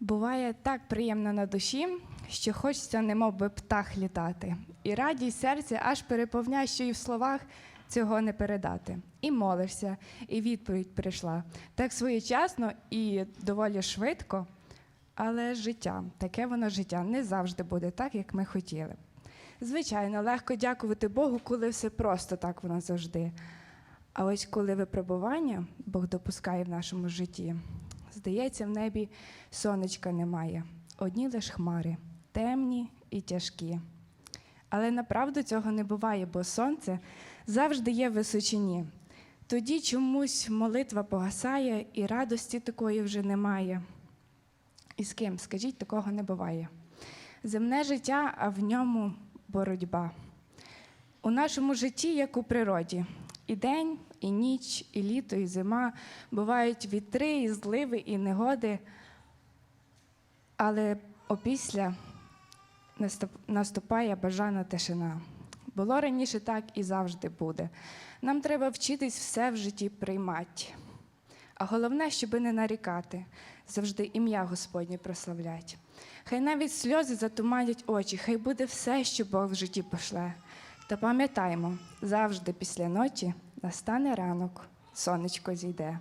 Буває так приємно на душі, що хочеться немов би птах літати. І радість серця аж переповняє, що і в словах цього не передати. І молишся, і відповідь прийшла. Так своєчасно і доволі швидко, але життя, таке воно життя, не завжди буде так, як ми хотіли. Звичайно, легко дякувати Богу, коли все просто так воно завжди. А ось коли випробування Бог допускає в нашому житті, здається, в небі сонечка немає, одні лиш хмари, темні і тяжкі. Але направду цього не буває, бо сонце завжди є в височині. Тоді чомусь молитва погасає, і радості такої вже немає. І з ким, скажіть, такого не буває. Земне життя, а в ньому боротьба. У нашому житті, як у природі, і день, і ніч, і літо, і зима бувають вітри, і зливи, і негоди. Але опісля наступає бажана тишина. Було раніше так і завжди буде. Нам треба вчитись все в житті приймати. А головне, щоби не нарікати, завжди ім'я Господнє прославлять. Хай навіть сльози затуманять очі, хай буде все, що Бог в житті пошле. Та пам'ятаймо, завжди після ночі настане ранок, сонечко зійде.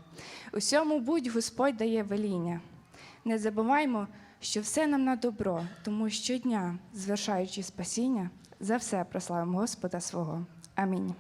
Усьому будь Господь дає веління. Не забуваймо, що все нам на добро, тому щодня, звершаючи спасіння, за все прославимо Господа свого. Амінь.